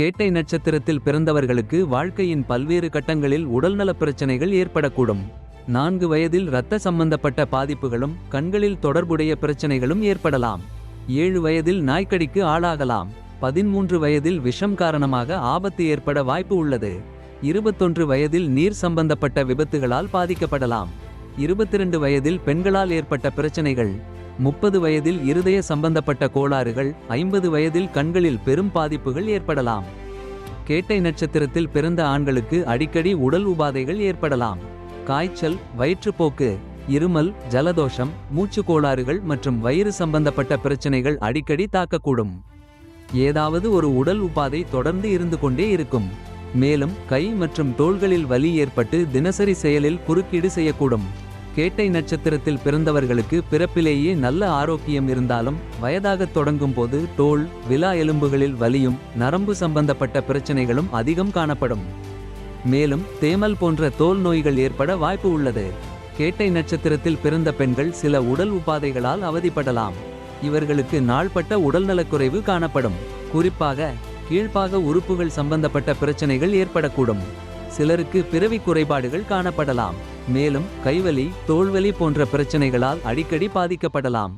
கேட்டை நட்சத்திரத்தில் பிறந்தவர்களுக்கு வாழ்க்கையின் பல்வேறு கட்டங்களில் உடல்நலப் பிரச்சனைகள் ஏற்படக்கூடும். நான்கு வயதில் இரத்த சம்பந்தப்பட்ட பாதிப்புகளும் கண்களில் தொடர்புடைய பிரச்சனைகளும் ஏற்படலாம். ஏழு வயதில் நாய்க்கடிக்கு ஆளாகலாம். பதிமூன்று வயதில் விஷம் காரணமாக ஆபத்து ஏற்பட வாய்ப்பு உள்ளது. இருபத்தொன்று வயதில் நீர் சம்பந்தப்பட்ட விபத்துகளால் பாதிக்கப்படலாம். இருபத்திரண்டு வயதில் பெண்களால் ஏற்பட்ட பிரச்சனைகள். முப்பது வயதில் இருதய சம்பந்தப்பட்ட கோளாறுகள் ஐம்பது வயதில் கண்களில் பெரும் பாதிப்புகள் ஏற்படலாம். கேட்டை நட்சத்திரத்தில் பிறந்த ஆண்களுக்கு அடிக்கடி உடல் உபாதைகள் ஏற்படலாம். காய்ச்சல் வயிற்றுப்போக்கு இருமல் ஜலதோஷம் மூச்சு கோளாறுகள் மற்றும் வயிறு சம்பந்தப்பட்ட பிரச்சனைகள் அடிக்கடி தாக்கக்கூடும். ஏதாவது ஒரு உடல் உபாதை தொடர்ந்து இருந்து கொண்டே இருக்கும். மேலும் கை மற்றும் தோள்களில் வலி ஏற்பட்டு தினசரி செயலில் குறுக்கீடு செய்யக்கூடும். கேட்டை நட்சத்திரத்தில் பிறந்தவர்களுக்கு பிறப்பிலேயே நல்ல ஆரோக்கியம் இருந்தாலும் வயதாகத் தொடங்கும் போது தோல் விலா எலும்புகளில் வலியும் நரம்பு சம்பந்தப்பட்ட பிரச்சனைகளும் அதிகம் காணப்படும். மேலும் தேமல் போன்ற தோல் நோய்கள் ஏற்பட வாய்ப்பு உள்ளது. கேட்டை நட்சத்திரத்தில் பிறந்த பெண்கள் சில உடல் உபாதைகளால் அவதிப்படலாம். இவர்களுக்கு நாள்பட்ட உடல்நலக்குறைவு காணப்படும். குறிப்பாக கீழ்ப்பாக உறுப்புகள் சம்பந்தப்பட்ட பிரச்சனைகள் ஏற்படக்கூடும். சிலருக்கு பிறவி குறைபாடுகள் காணப்படலாம். மேலும் கைவலி தோள்வலி போன்ற பிரச்சனைகளால் அடிக்கடி பாதிக்கப்படலாம்.